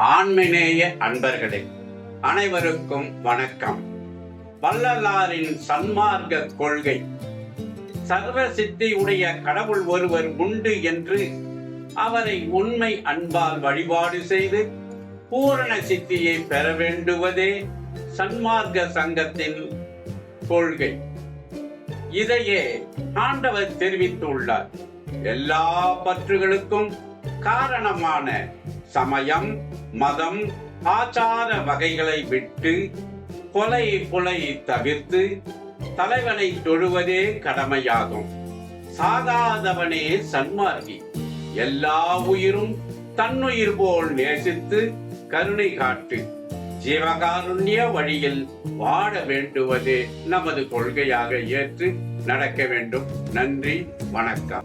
ஆண்மநேய அன்பர்களே அனைவருக்கும் வணக்கம். வள்ளலாரின் சன்மார்க்க கொள்கை. சர்வ சித்தியுடைய கடவுள் ஒருவர் உண்டு என்று அவரை உண்மை அன்பால் வழிபாடு செய்து பூரண சித்தியை பெற வேண்டுவதே சன்மார்க்க சங்கத்தின் கொள்கை. இதையே ஆண்டவர் தெரிவித்துள்ளார். எல்லா பற்றுகளுக்கும் காரணமான சமயம் மதம் ஆச்சார வகைகளை விட்டு கொலை புலை தவிர்த்து தலைவனை தொழுவதே கடமையாகும். சாகாதவனே சன்மார்கி. எல்லா உயிரும் தன்னுயிர் போல் நேசித்து கருணை காட்டு. ஜீவகாருண்ய வழியில் வாழ வேண்டுவதே நமது கொள்கையாக ஏற்று நடக்க வேண்டும். நன்றி வணக்கம்.